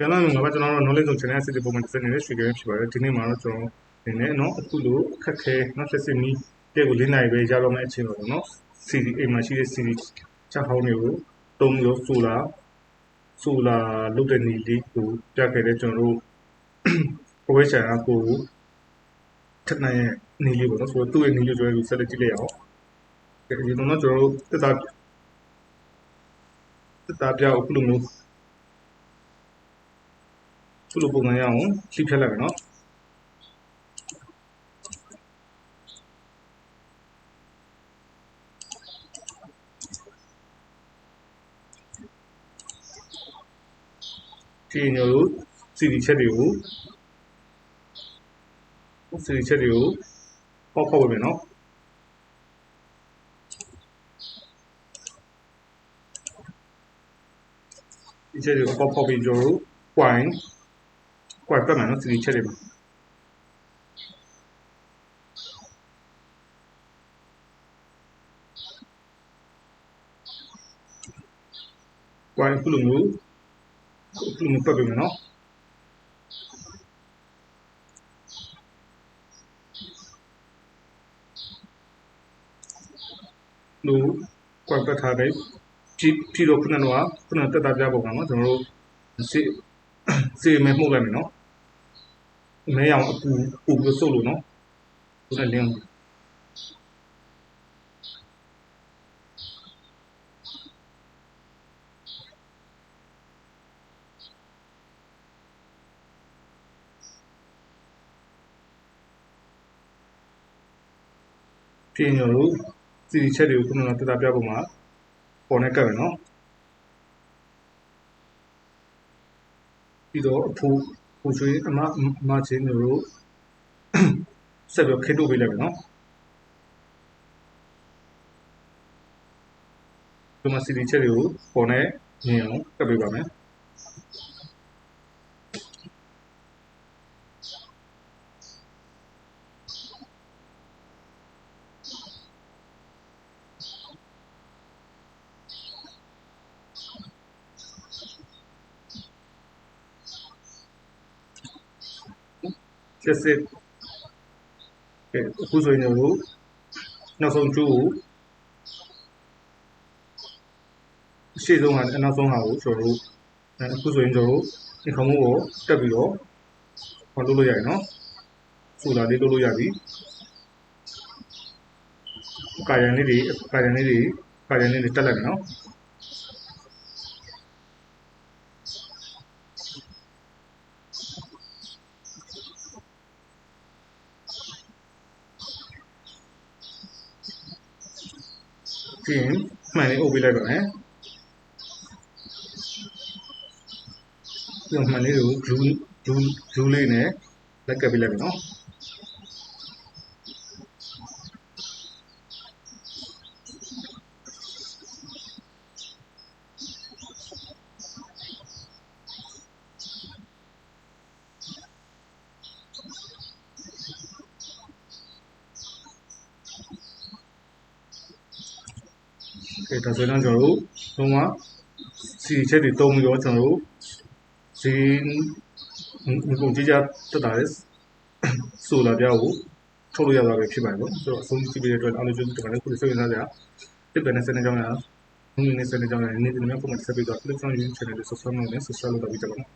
ပြန်လာမှာပါကျွန်တော်တို့ knowledge zone channel စစ်တဲ့ပုံမှန်တစ်စက်နေတဲ့ streamer ဖြစ်ပါတယ်ဒီနေ့မှာတော့ကျွန်တော်နေနဲ့เนาะအခုလိုအခက်ခဲเนาะဆက်စစ်မီတဲ့ကို၄နိုင်ပဲရတော့မယ့်အချိန်တော့เนาะ CD အိမ်မှာရှိတဲ့ CD ချက်ဟောင်းတွေကိုတုံးရောဆိုလာဆိုလာလုတ်တဲ့နေလေးကိုပြခဲ့တဲ့ကျွန်တော်တို့ကိုဝဲချန်အကိုထက်နိုင်ရဲ့နေလေးပေါ့เนาะဆိုတော့သူ့ရဲ့နေလေးကျွန်တော်တို့ဆက်လက်ကြည့်လိုက်အောင်ဒီတော့ကျွန်တော်တို့တက်တာတက်တာပြအောင်ခုလိုမျိုး ခုလိုပုံမှန်ရအောင်ဖြည့်ဖြတ်လိုက်မယ်နော်ဒီညိုလို့စီဒီချက်တွေကိုစီဒီချက်တွေကိုပေါက်ဖောက်ပဲနော်ဒီချက်တွေကိုပေါက်ဖောက်ပြီးကြိုးပွိုင်း တို့ point ကွက်ပတ်မယ်နော်စီချက်တွေမှာကွက်ခုလိုမျိုးခုလိုမျိုးပတ်ပေးမယ်နော်လူကွက်ပတ်ထားတဲ့ကြည့်ပြီးတော့ခုနကတော့ခုနတက်တာပြပုံကနော်ကျွန်တော်တို့စေစေမဲမှုတ်လိုက်မယ်နော် မဲအောင်အပူပူပြီးစုပ်လို့နော်ခုနလင်းပြင်းရောစီချက်တွေကိုခုနကတက်တာပြပုံမှာပေါ်နေကပ်မယ်နော်ပြီးတော့အဖူ ပူချွေးအမအမချင်းတို့ဆက်ပြီးခေတ်ထုတ်ပေးလိုက်မယ်နော်ဒီမှာစီဒီချက်တွေကိုပေါ်နဲ့မြင်အောင်ကပ်ပေးပါမယ် ချက်စစ်ကဲအခုဆိုရင်တို့နောက်ဆုံးကျိုးကိုရှေ့ဆုံးကအနောက်ဆုံးဟာကိုကျွန်တော်တို့အခုဆိုရင်ကျွန်တော်တို့ဒီခေါင်းမိုးကိုတက်ပြီးတော့ဟောလုပ်လို့ရတယ်နော်ဆိုလာလေးလုပ်လို့ရပြီကာယံလေးတွေကာယံလေးတွေကာယံလေးတွေတက်လိုက်မယ်နော် ပြီးရင်မှန်လေးအုပ်ပေးလိုက်ပါမယ်ပြီးတော့မှန်လေးကို glue glue glue လေးနဲ့လက်ကပ်ပေးလိုက်ပါနော် ကဲဒါဆိုရင်ကျွန်တော်တို့လုံးဝစီချက်တွေတုံးပြီးတော့ကျွန်တော်တို့ဈေးငကုန်ကြီးကြတက်တာလေဆိုလာပြောက်ကိုထုတ်လို့ရတာပဲဖြစ်ပါတယ်ပေါ့ဆိုတော့အဆုံးကြည့်ပြီးတဲ့အတွက်အားလုံးကျေးဇူးတင်ပါတယ်ခုလိုစိတ်ဝင်စားကြတစ်ပယ်နဲ့စနေကြောင်းရအောင်ဒီနေ့စနေကြောင်းရနေ့ဒီနေ့ပုံမှန်ဆက်ပြီးတော့ electronic channel ကို subscribe လုပ်နေ subscribe လုပ်တော့ပြီးကြပါမယ်